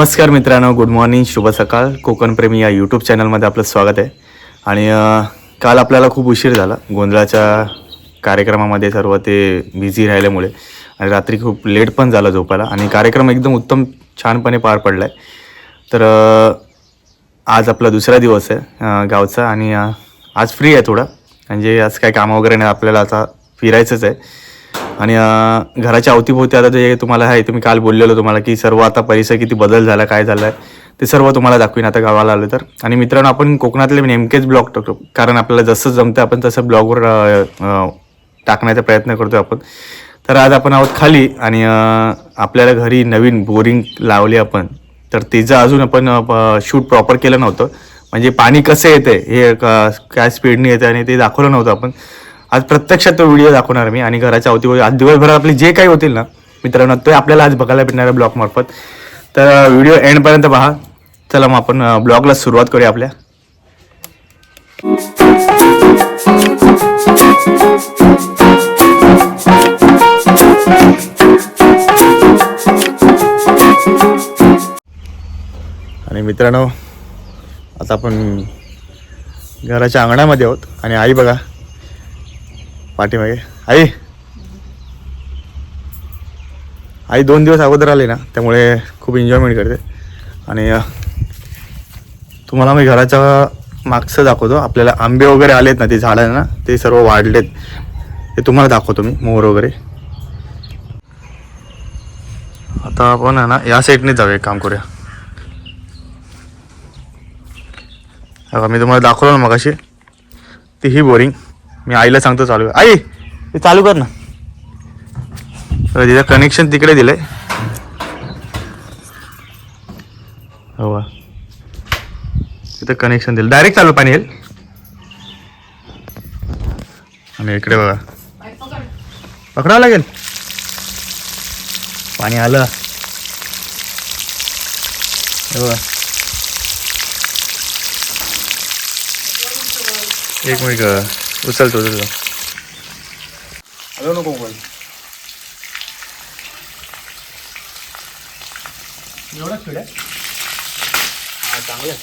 नमस्कार मित्रांनो good morning शुभ सकाळ. कोकणप्रेमी या यूट्यूब चॅनलमध्ये आपलं स्वागत आहे. आणि काल आपल्याला खूप उशीर झाला. गोंधळाच्या कार्यक्रमामध्ये सर्व ते बिझी राहिल्यामुळे. आणि रात्री खूप लेट पण झाला झोपायला. आणि कार्यक्रम एकदम उत्तम छानपणे पार पडला आहे तर आज आपला दुसरा दिवस आहे गावचा. आणि आज फ्री आहे थोडा. म्हणजे आज काय कामं वगैरे नाही आपल्याला आता फिरायचंच आहे. आणि घराच्या अवतीभोवती आता जे तुम्हाला आहे तुम्ही काल बोललेलो तुम्हाला की सर्व आता परिसर किती बदल झाला काय झाला आहे ते सर्व तुम्हाला दाखवीन आता गावाला आलं तर. आणि मित्रांनो आपण कोकणातले नेमकेच ब्लॉग टाकतो कारण आपल्याला जसं जमतं आपण तसं ब्लॉगवर टाकण्याचा प्रयत्न करतो आपण. तर आज आपण आहोत खाली आणि आपल्याला घरी नवीन बोरिंग लावली आपण. तर तिचं अजून आपण शूट प्रॉपर केलं नव्हतं. म्हणजे पाणी कसं येते हे क- काय स्पीडने येते आणि ते दाखवलं नव्हतं आपण. आज प्रत्यक्षात तो व्हिडिओ दाखवणार मी आणि घराच्या अवतीभोवती आज दिवसभरात आपले जे काही होतील ना मित्रांनो ते आपल्याला आज बघायला भेटणार आहे ब्लॉगमार्फत तर व्हिडिओ एंडपर्यंत पहा. चला मग आपण ब्लॉगला सुरुवात करूया आपल्या. आणि मित्रांनो आता आपण घराच्या अंगणामध्ये आहोत आणि आई बघा. पाठीमागे. आई. आई दोन दिवस अगोदर आले ना त्यामुळे खूप एन्जॉयमेंट करते. आणि तुम्हाला मी घराच्या मागचं दाखवतो. आपल्याला आंबे वगैरे आलेत ना ते झाडं ना ते सर्व वाढलेत. ते तुम्हाला दाखवतो मी मोर वगैरे. आता आपण आहे ना या साईडने जाऊया एक काम करूया. मी तुम्हाला दाखवलं ना मगाशी ती ही बोरिंग मी आईला सांगतो चालू कर. आई! ते चालू कर ना. तिचं कनेक्शन तिकडे दिलंय. हो. तिथं कनेक्शन दिलं. डायरेक्ट चालू पाणी येईल. आणि इकडे बघा. पकडावं लागेल. पाणी आलं. हे बघा एक मिनिट. उचलतो उचलतो. हॅलो नको मोबाईल. एवढा खेळ आहे? हा चांगलं आहे.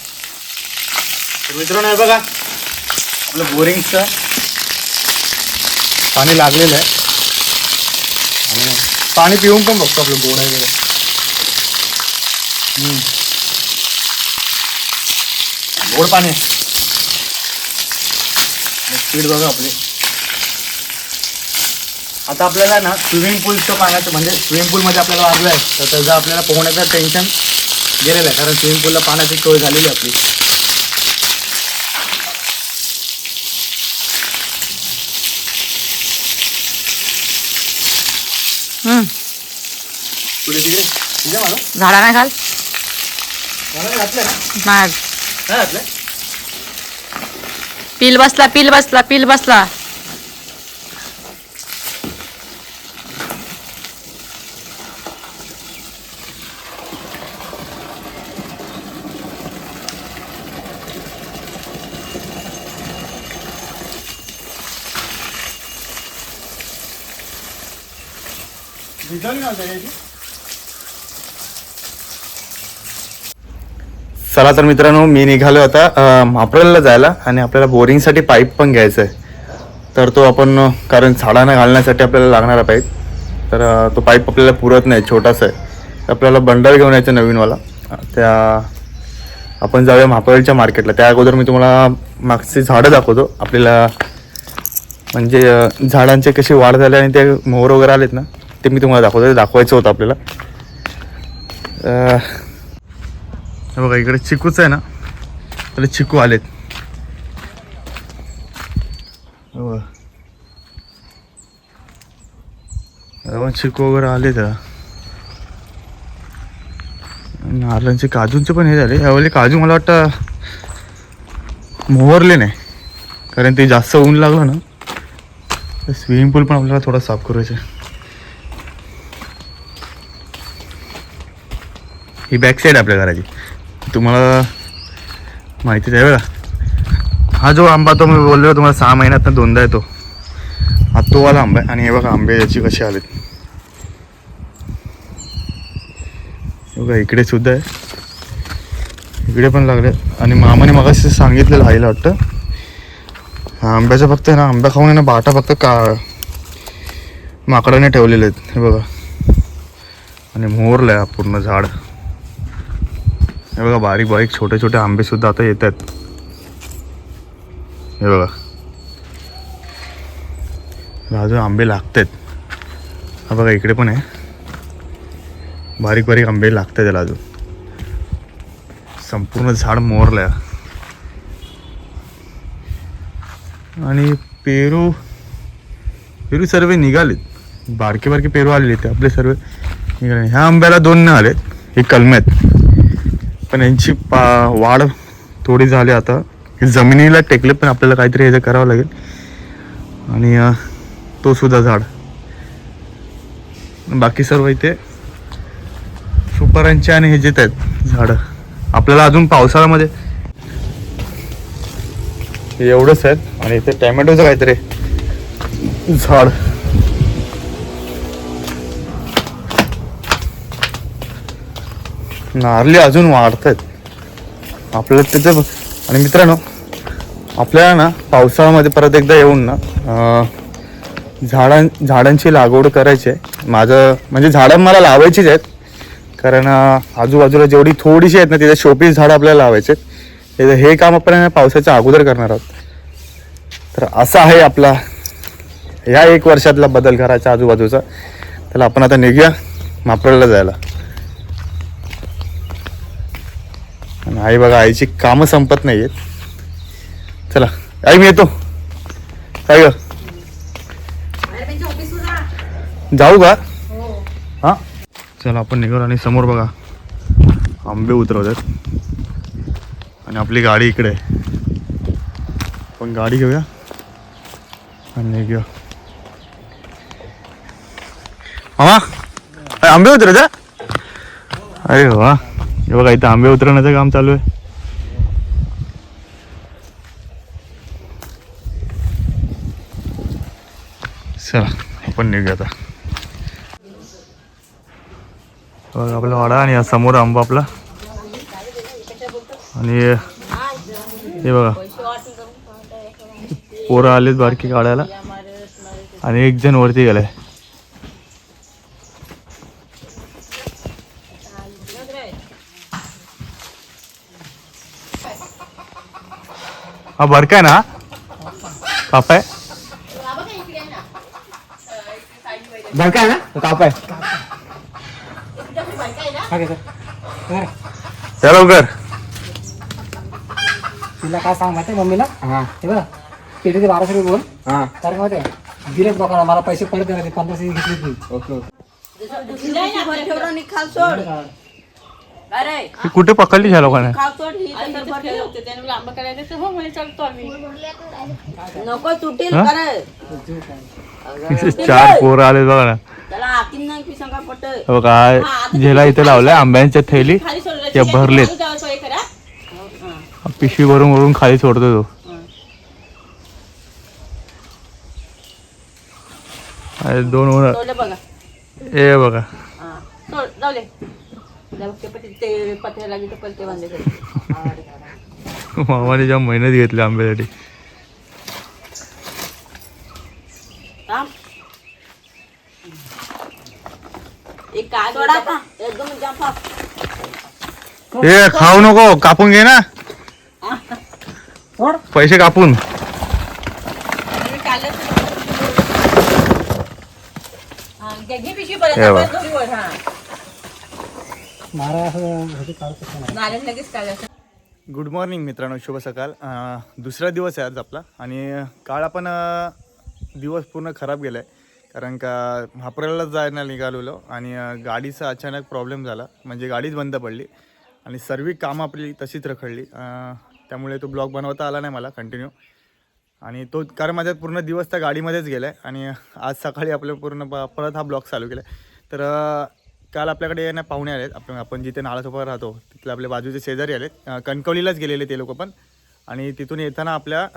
तर मित्रांनो हे बघा आपलं बोरिंगचं पाणी लागलेलं आहे. आणि पाणी पिऊन पण बघतो आपलं गोड आहे. वगैरे गोड पाणी आहे. स्पीड बघा आपली. आता आपल्याला ना स्विमिंग पूलचं पाण्याचं म्हणजे स्विमिंग पूलमध्ये आपल्याला वाजलं आहे तर त्याचं आपल्याला पोहण्याचं टेन्शन गेलेलं आहे कारण स्विमिंग पूलला पाण्याची सोय झालेली आहे आपली. पुढे तिकडे झाडा नाही घाल. घातलं ना? नाही. घातलं पिल बसला पिल बसला पिल बसला भिजवली नव्हत्या याची चला तर मित्रांनो मी निघालो आता अं, जायला आणि आपल्याला बोरिंगसाठी पाईप पण घ्यायचा आहे तर तो आपण कारण झाडांना घालण्यासाठी आपल्याला लागणारा पाईप तर तो पाईप आपल्याला पुरत नाही छोटासा आहे. आपल्याला बंडल घेऊन यायचं नवीनवाला. त्या आपण जाऊया म्हापरेच्या मार्केटला त्या अगोदर मी तुम्हाला मागची झाडं दाखवतो. आपल्याला म्हणजे झाडांचे कशी वाढ झाली आणि ते मोहर वगैरे आलेत ना ते मी तुम्हाला दाखवतो. ते दाखवायचं होतं आपल्याला. हे बघा इकडे चिकूच आहे ना? त्याला चिकू आलेत. बघा. चिकू वगैरे आले त्याला. नारळांचे काजूंचे पण हे झाले. यावेळी काजू मला वाटतं मोहरले नाही. कारण ते जास्त ऊन लागलं ना. स्विमिंग पूल पण आपल्याला थोडा साफ करायचं आहे. ही बॅक साईड आपल्या घराची. तुम्हाला माहितीच आहे बघा हा जो आंबा तो मी बोललो तुम्हाला सहा महिन्यात दोनदा येतो. हा तो वाला आंबा आहे. आणि हे बघा आंबे याची कशी आलेत. बघा इकडे सुद्धा आहे. इकडे पण लागले. आणि मामाने मग सांगितलेलं आईला वाटतं. हा आंब्याचं फक्त आहे ना आंबा खाऊन आहे ना बाटा फक्त का माकडाने ठेवलेले आहेत. हे बघा. आणि मोरलं आहे पूर्ण झाड. हे बघा बारीक बारीक छोटे छोटे आंबे सुद्धा आता येत आहेत. हे बघा. अजून आंबे लागतात. हा बघा इकडे पण आहे. बारीक बारीक आंबे लागतात त्याला अजून. संपूर्ण झाड मोरलं आहे आणि पेरू पेरू सर्व निघालेत. बारके बारके पेरू आलेले ते. आपले सर्व निघाले ह्या आंब्याला दोन न आलेत हे कलमे आहेत पण यांची पा वाढ थोडी झाली आता. हे जमिनीला टेकले पण आपल्याला काहीतरी याचं करावं लागेल. आणि तो सुद्धा झाड. बाकी सर्व इथे सुपारांचे आणि हे जे आहेत झाडं. आपल्याला अजून पावसाळ्यामध्ये एवढंच आहेत. आणि इथे टॅमॅटोचं काहीतरी झाड. नारली अजून वाढत आहेत आपल्याला त्याचं आणि मित्रांनो आपल्याला ना पावसाळ्यामध्ये परत एकदा येऊन ना झाडां झाडांची लागवड करायची आहे. माझं म्हणजे झाडं मला लावायचीच आहेत. कारण आजूबाजूला जेवढी थोडीशी आहेत ना तिथे शोपीस झाडं आपल्याला लावायचे आहेत. हे- हे काम आपण पावसाच्या अगोदर करणार आहोत. तर असा आहे आपला या एक वर्षातला बदल करायचा आजूबाजूचा. त्याला आपण आता निघूया मापराला जायला. आणि आई बघा आईची कामं संपत नाही आहेत चला आई मी येतो. काय ग जाऊ का? हा? चला आपण निघालो आणि समोर बघा. आंबे उतरवतात आणि आपली गाडी इकडे आहे. आपण गाडी घेऊया. आणि निघूया. मामा आंबे उतरत अरे वा. हे बघा इथं आंबे उतरवण्याचं काम चालू आहे. चला आपण निघूया आता. बघा आपला वाडा आणि या समोर आंबा आपला. आणि हे बघा पोरं आलेत बारकी काढायला. आणि एक जण वरती गेलाय. हा बरकाय ना? कापाय बरं आहे ना? तो काप आहे. हा घे सर. हा. त्या लवकर. तिला काय सांग माहिती मम्मीला? हे. बघ पेटीचे बाराशे रुपये बोल. कारण माहिती आहे? दिलेत लोकांना मला पैसे परत देणार ते पंधराशे घेतले ती. ओके अरे. ही कुठे पकडली ह्या लोकांना? खाव सोड ही तर भरली होते त्याने मला आंबा करायचं तर हो म्हणे चालतो आम्ही. नको तुटेल हा? करे चार पोरं आले बघा ना. त्याला आखीन नाही की सांगा पट हे बघा ज्याला इथे लावलंय आंब्यांच्या थैली खाली सोडलं त्या भरलेत. जाऊ सोय करा. पिशवी भरून भरून खाली सोडतो तो. अरे दोन सोडलं बघा. ए बघा. हा सोड जाऊ दे. मामाने ज्या मेहनत घेतली आंब्यासाठी. ए खाऊ नको कापून घे ना. सोड. पैसे कापून. घे गुड मॉर्निंग मित्रांनो शुभ सकाळ. दुसरा दिवस आहे आज आपला आणि काळ आपण दिवस पूर्ण खराब गेला आहे कारण का हापऱ्याला जायला निघालेलो आणि गाडीचा अचानक प्रॉब्लेम झाला. म्हणजे गाडीच बंद पडली आणि सर्व कामं आपली तशीच रखडली. त्यामुळे तो ब्लॉग बनवता आला नाही मला कंटिन्यू आणि तो कारण माझ्या पूर्ण दिवस त्या गाडीमध्येच गेला आहे आणि आज सकाळी आपलं पूर्ण प- परत हा ब्लॉग चालू केला आहे तर काल आपल्याकडे ना पाहुणे आलेत. आपण आपण जिथे नाळासोबत राहतो तिथले आपले बाजूचे शेजारी आलेत. कणकवलीलाच गेलेले ते लोक पण. आणि तिथून येताना आपल्या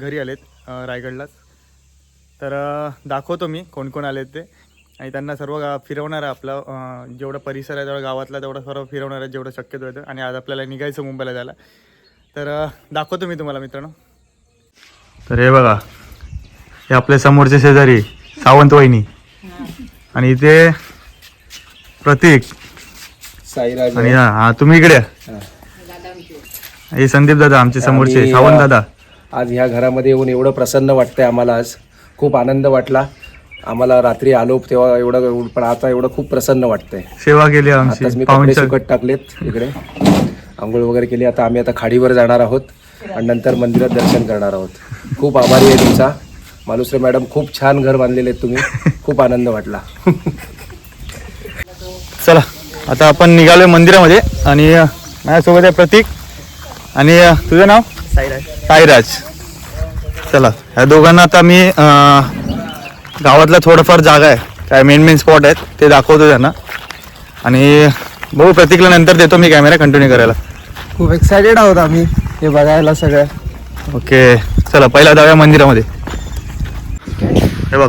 घरी आलेत रायगडलाच. तर दाखवतो मी कोण कोण आलेत ते. आणि त्यांना सर्व गा फिरवणार आहे आपलं जेवढा परिसर आहे तेवढा गावातला तेवढा सर्व फिरवणार आहे जेवढं शक्यतो होतं आणि आज आपल्याला निघायचं मुंबईला जायला. तर दाखवतो मी तुम्हाला मित्रांनो. तर हे बघा हे आपल्या समोरचे शेजारी सावंत वहिनी आणि इथे प्रतीक. साईराज. आणि हा हा, तुम्ही इकडे या. हे. संदीप दादा आमचे समोरचे सावंत दादा. आज ह्या घरामध्ये येऊन एवढं प्रसन्न वाटतंय आम्हाला आज. खूप आनंद वाटला. आम्हाला रात्री आलो तेव्हा एवढं पण आता एवढं खूप प्रसन्न वाटतंय. सेवा केली आताच आमची मी कपडे पाहुणचार सुकट टाकलेत इकडे. आंघोळ वगैरे केली. आता आम्ही आता खाडीवर जाणार आहोत आणि नंतर मंदिरात दर्शन करणार आहोत. खूप आभारी आहे तुमचा. मालुसरे मॅडम खूप छान घर बांधलेले आहेत तुम्ही. खूप आनंद वाटला. चला आता आपण निघालोय मंदिरामध्ये आणि माझ्यासोबत आहे प्रतीक आणि तुझं नाव? साईराज. साईराज. चला ह्या दोघांना आता मी गावातला थोडंफार जागा आहे. काय मेन मेन स्पॉट आहेत ते दाखवतो त्यांना. आणि बघू प्रतीकला नंतर देतो मी कॅमेरा कंटिन्यू करायला. खूप एक्सायटेड आहोत आम्ही हे बघायला सगळं. ओके चला पहिला जाऊया मंदिरामध्ये. हे बघ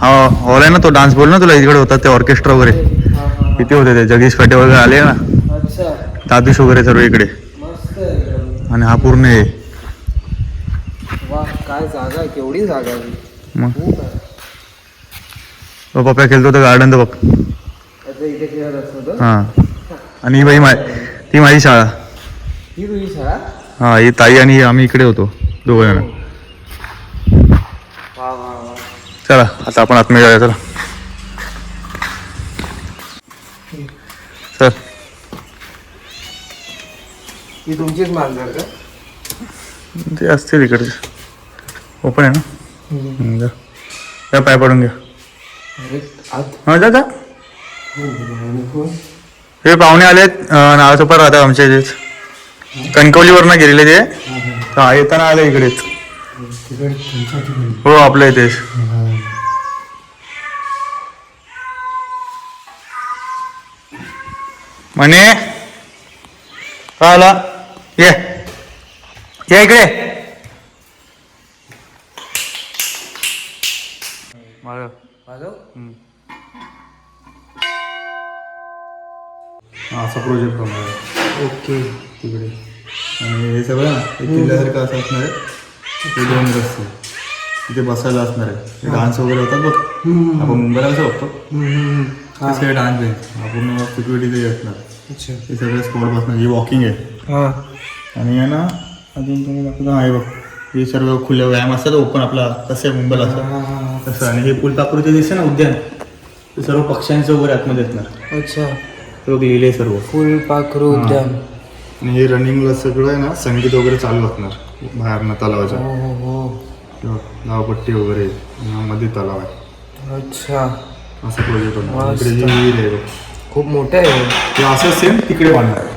हा हॉल आहे ना तो डान्स बोल ना तुला? इकडे होता ते ऑर्केस्ट्रा वगैरे. किती होते ते. जगदीश पेटे वगैरे आले ना. दादूश वगैरे सर्व इकडे. आणि हा पूर्ण आहे. वा काय जागा आहे. केवढी जागा आहे मग. तो पप्पा खेळतो तर गार्डन तर बघ. हा. आणि ही बाई मा ती माझी शाळा. ही तुझी शाळा? हा ही ताई आणि आम्ही इकडे होतो. दोघं जण वा वा वा चला आता आपण आतमध्ये जाऊया चला. सर. ही तुमचीच मांजर का? ते असतील इकडे ओपन आहे ना? हम्म, जा. जा, पाय पडून घ्या अरे आत. हा जा जा. कोण हे पाहुणे आलेत नावासोपर राहतात आमच्या इथेच. कणकवलीवरनं गेलेले ते. हा येताना आले इकडेच. हो आपल्या इथेच म्हणे का आला? ये. या इकडे. असा प्रोजेक्ट ओके. तिकडे. आणि हे सगळं ना किल्ल्यासारखं असं असणार आहे. ते दोन रस्ते तिथे बसायला असणार आहे. डान्स वगैरे होतात बघ. आपण मुंबईला कसं बघतो. ते सगळे डान्स आहे पूर्ण सिक्युरिटी ते असणार. हे सगळे स्पॉट बसणार. ही वॉकिंग आहे. आणि आहे ना अजून तुम्ही दाखवतो. हा हे बघ. हे सर्व खुले व्यायाम असतात. ओपन आपला कसं आहे मुंबईला असं. तसं. आणि हे फुलपाखरूचे दिसते ना उद्यान ते सर्व पक्ष्यांचं वगैरे आतमध्ये असणार. अच्छा. ते बघ लिहिले सर्व. फुलपाखरू उद्यान. आणि हे रनिंगला सगळं आहे ना संगीत वगैरे चालू असणार. बाहेरनं तलावाच्या. हो हो हो. किंवा वगैरे मध्ये तलाव आहे. अच्छा. असं प्रोजेक्ट होणार मस्त. इकडे जी विहीर आहे बघ. खूप मोठं आहे. ते असं सेम तिकडे बांधणार आहे.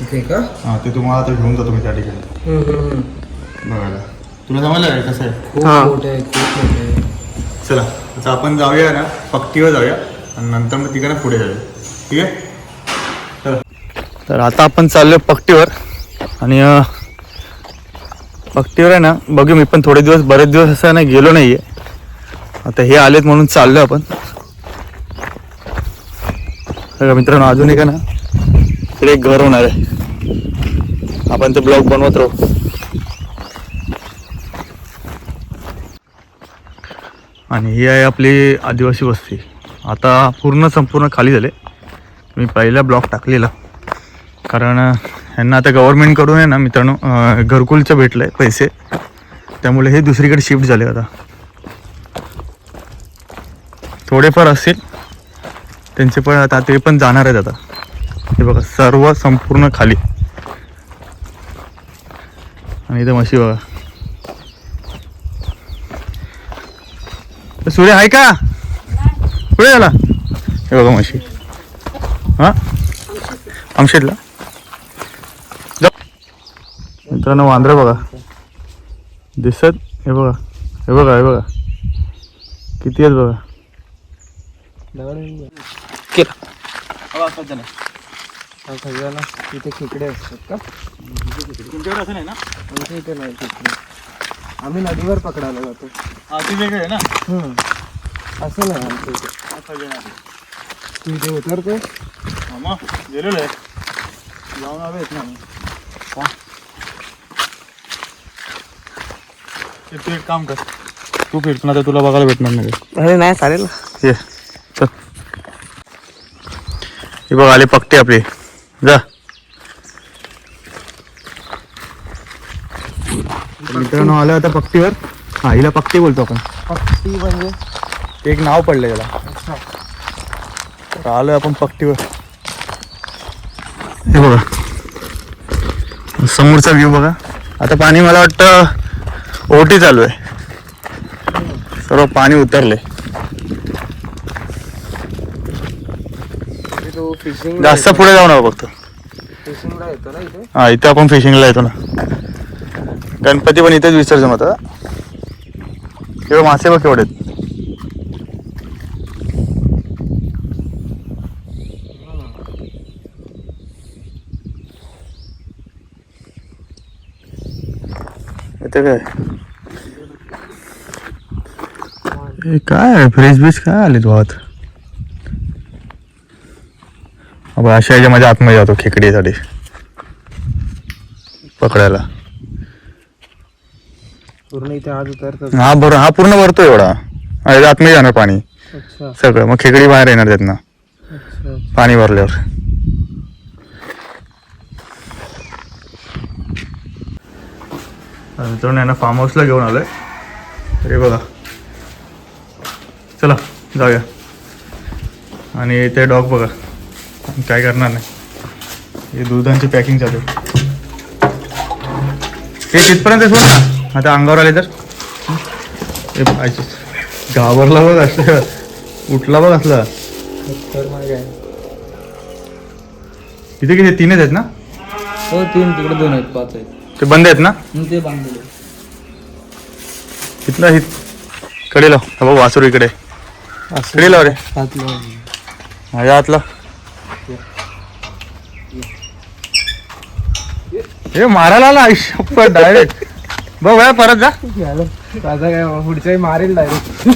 तिथे का? हां ते तुम्हाला आता घेऊन जातो मी त्या ठिकाणी. बघायला. तुला समजलं आहे कसं आहे? खूप मोठं आहे खूप मोठं आहे. चला आता आपण जाऊया ना पक्तीवर जाऊया. आणि नंतर मग तिकडे पुढे जाऊया. ठीक आहे? चला. तर आता आपण चाललो पक्तीवर आणि अं, पक्तीवर आहे ना बघू मी पण थोडे दिवस बरेच दिवस असं नाही गेलो नाही आहे आता हे आलेत म्हणून चाललो आपण. बघा मित्रांनो अजून एक ना तिकडे एक घर होणार आहे. आपण ते ब्लॉग बनवत राहू. आणि ही आहे आपली आदिवासी वस्ती. आता पूर्ण संपूर्ण खाली झाले. मी पहिला ब्लॉक टाकलेला. कारण यांना ह्यांना आता गव्हर्नमेंटकडून आहे ना मित्रांनो घरकुलचं भेटलं आहे पैसे. त्यामुळे हे दुसरीकडे शिफ्ट झाले आता. थोडेफार असतील त्यांचे पण आता ते पण जाणार आहेत आता. हे बघा सर्व संपूर्ण खाली. आणि इथं म्हशी बघा. सूर्य आहे का? कुठे झाला हे बघा म्हशी. हा? आमशेतला? मित्रांनो वांद्रे बघा दिसत हे बघा हे बघा हे बघा किती आहेत बघा हा सगळ्याला तिथे खेकडे असतात का तुमच्याकडे असं नाही ना आमच्या इथे नाही खेकडे आम्ही नदीवर पकडायला जातो हा ती वेगळी आहे ना हम्म. असं नाही आमच्या इथे. तू इथे उतरतो गेलेलो आहे जाऊन आलो येत ना तू एक काम कर. तू फिरतो तर तुला बघायला भेटणार नाही. अरे नाही चालेल. ये चल. हे बघ आले पक्के आपले. जा. मित्रांनो आलं आता पक्तीवर हा हिला पक्ती बोलतो आपण. ती म्हणजे? एक नाव पडलं त्याला तर आलोय आपण पक्तीवर हे बघा. समोरचा व्ह्यू बघा. आता पाणी मला वाटतं ओटी चालू आहे. सर्व पाणी उतरले. जास्त पुढे जाऊ नका फक्त. फिशिंगला येतो ना इथे? हा इथे आपण फिशिंगला येतो ना. गणपती पण इथेच विसर्जन होतं. केवळ मासे बघ केवढे इथे काय? हे काय फ्रीज बीज काय आले वाहत आपण अशा याच्यामध्ये आतमध्ये जातो खेकडीसाठी पकडायला. पूर्ण इथे आज उतरतो हा बरं हा पूर्ण भरतो एवढा. याच्या आतमध्ये जाणार पाणी. अच्छा. सगळं मग खेकडी बाहेर येणार त्यातनं. अच्छा. पाणी भरल्यावर. मित्रांनो यांना फार्म हाऊसला घेऊन आलोय. अरे बघा. चला जाऊया. आणि ते डॉग बघा. काय करणार नाही. हे दुधांची पॅकिंग चालू आहे. हे तिथपर्यंत सोड ना. आता अंगावर आले तर. हे पाहिजे घाबरला बघ असं. उठला बघ असला. तिथे किती? तीनच आहेत ना? हो तीन. तिकडे दोन आहेत पाच आहेत. ते बंद आहेत ना? ते बांधलेले इथला हित कडे लाव. हा बघ वासरू इकडे. कडे लाव रे. माझ्या हातला हे मारायला आला आयुष्य डायरेक्ट बघ भया परत जा. काय पुढच्या मारेल डायरेक्ट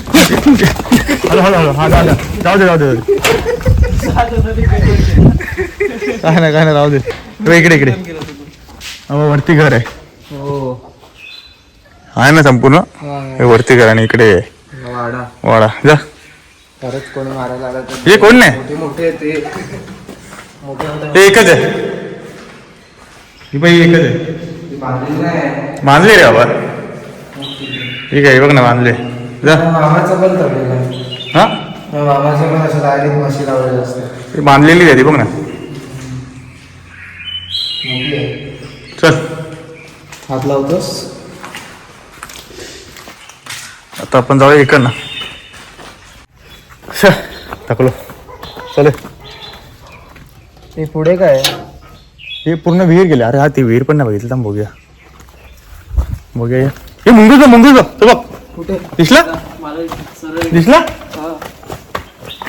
हॅलो हॅलो हॅलो हा जाऊ दे जाऊ दे जाऊ दे. काय नाही काय नाही राहू दे. बघ इकडे इकडे. वरती घर आहे. हो. आहे ना संपूर्ण? हे वरती घर आणि इकडे वाडा. वाडा. जा. खरंच कोणी मारायला आला तर हे कोण नाही? मोठे मोठे ते. मोठे मोठे हे एकच आहे. ही बाई एकच आहे. ते बांधलेलं नाही बांधले रे बाबा. ठीक आहे बघ ना बांधले. जा. मामाचं पण आहे. हा? मामाचं पण असं डायरेक्ट लावलेलं असतं. बांधलेली आहे ती बघ ना. मोठी आहे. चल हात लावतोस. आता आपण जाऊया इकडनं. टाकलो. चले. ते पुढे काय? हे पूर्ण विहीर गेले. अरे हा ती विहीर पण नाही बघितली. थांब बघूया. बघूया. ये. हे मुंगूस बघ तो बघ. कुठे? दिसला? दिसला?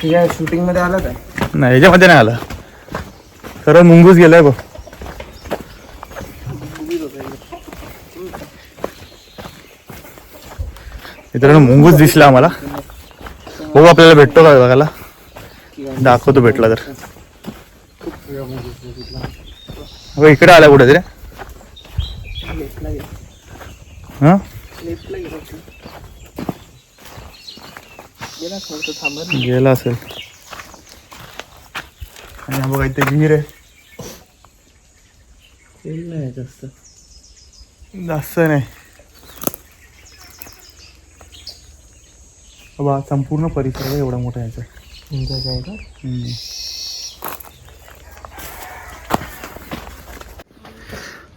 ठीक आहे शूटिंगमध्ये आलं काय? नाही याच्यामध्ये नाही आला. खरं मुंगूस गेलाय बघ. मित्रांनो मुंगूस दिसला आम्हाला. बघू आपल्याला भेटतो का बघायला? दाखवतो भेटला तर. इकडे आला कुठे तरी हा? गेला असेल. आणि हा बघा इथे विहीर आहे. जास्त नाही. बाबा संपूर्ण परिसर आहे एवढा मोठा याचा तुमचं का?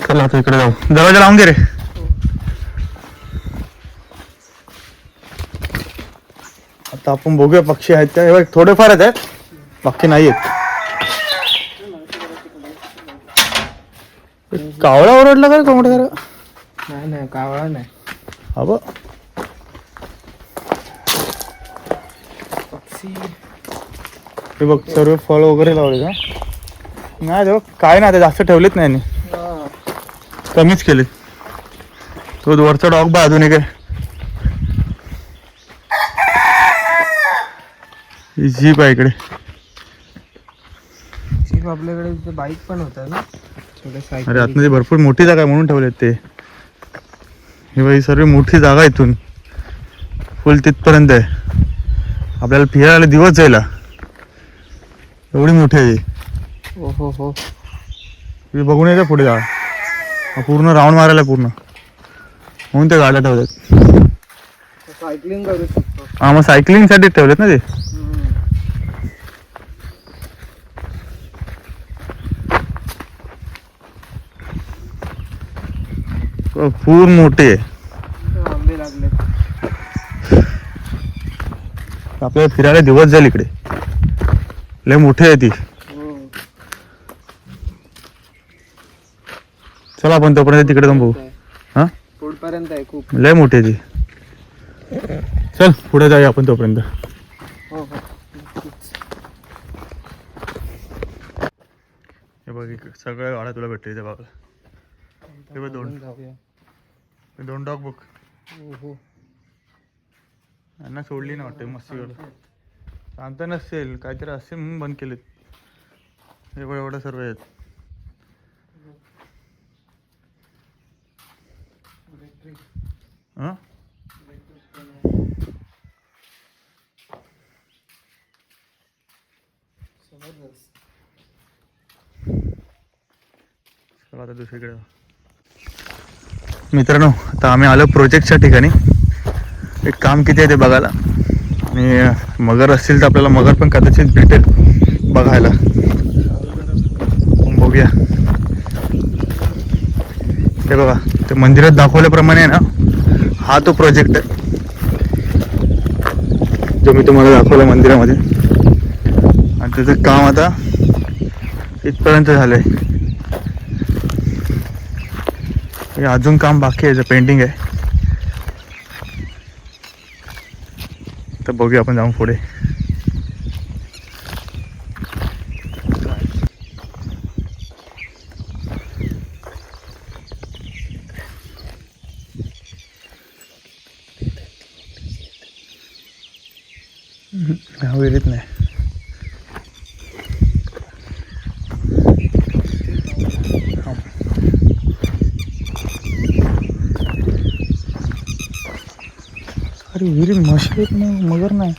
चला आता इकडे जाऊ. दरवाजा लावून घे रे. आता आपण बघूया पक्षी आहेत का. थोडेफार आहेत. बाकी नाही आहेत. कावळा ओरडला का कोंबडा जरा नाही नाही कावळा नाही. हा हे बघ सर्व फळ वगैरे लावले का? नाही बघ काय नाही ते जास्त ठेवलेत नाही. कमीच केले. तो वरचा डॉग बा अजून ही जीप आहे इकडे. जीप आपल्याकडे बाईक पण होता ना. अरे आतमध्ये भरपूर मोठी जागा आहे म्हणून ठेवलेत ते. ही बाई सर्व मोठी जागा इथून. फुल तिथपर्यंत आहे. आपल्याला फिरायला दिवस जायला. एवढी मोठी आहे ही. हो. तुम्ही बघून येते पुढे जा. पूर्ण राऊंड मारायला पूर्ण. म्हणून ते गाड्या ठेवतात सायकलिंग करू शकतो. हा मग सायकलिंगसाठी ठेवलेत ना ते. पूर्ण मोठे आहे. आपल्याला फिरायला दिवस जाईल इकडे. लय मोठी आहे ती. चला आपण तोपर्यंत तिकडे जाऊन बघू हा? पुढपर्यंत आहे खूप. लय मोठी आहे ती. चल पुढे जाऊया आपण तोपर्यंत. हो हो. हे बघ सगळ्या गाड्या तुला बघा. हे बघ दोन. दोन डॉग बघ हो. यांना सोडली ना वाटते मस्ती करत. शांत नसेल काहीतरी असे म्हणून बंद केलेत. एवढं एवढं सर्व आहेत. हां? चला आता दुसरीकडे मित्रांनो आता आम्ही आलो प्रोजेक्टच्या ठिकाणी. एक काम किती आहे ते बघायला. आणि मगर असतील तर आपल्याला मगर पण कदाचित भेटेल बघायला. बघूया. हे बघा ते मंदिरात दाखवल्याप्रमाणे आहे ना हा तो प्रोजेक्ट आहे. जो मी तुम्हाला दाखवला मंदिरामध्ये. आणि त्याचं काम आता इथपर्यंत झालंय. हे अजून काम बाकी आहे पेंटिंग आहे. बघूया आपण जाऊन पुढे हम्म, विहिरीत नाही हा. अरे विहिरीत म्हशी आहेत ना मगर नाही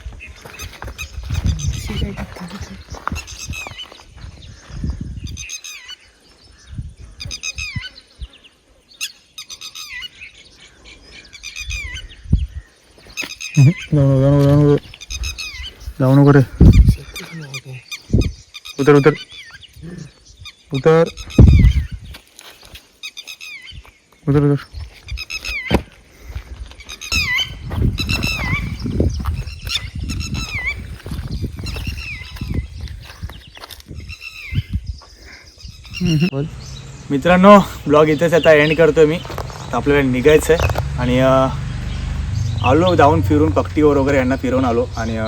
हम्म, जाऊ नको, जाऊ नको, जाऊ नको. जाऊ नको रे उतर उतर उतर उतर उतर मित्रांनो ब्लॉग इथेच आता एंड करतो मी. तर आपल्याला निघायचं आहे आणि आलो जाऊन फिरून पक्टीवर वगैरे यांना फिरवून आलो. आणि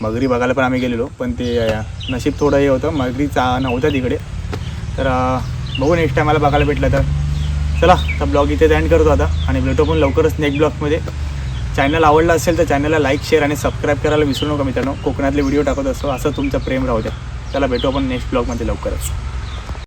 मगरी बघायला पण आम्ही गेलेलो. पण ते नशीब थोडं हे होतं. मगरीचा नव्हता तिकडे. तर बघू नेक्स्ट टायमाला बघायला भेटलं तर. चला तर ब्लॉग इथेच एंड करतो आता. आणि भेटो पण लवकरच नेक्स्ट ब्लॉगमध्ये चॅनल आवडला असेल तर चॅनलला लाईक शेअर आणि सबस्क्राईब करायला विसरू नका मित्रांनो. कोकणातले व्हिडिओ टाकत असतो असं तुमचं प्रेम राहू द्या. चला भेटू आपण नेक्स्ट ब्लॉगमध्ये लवकरच.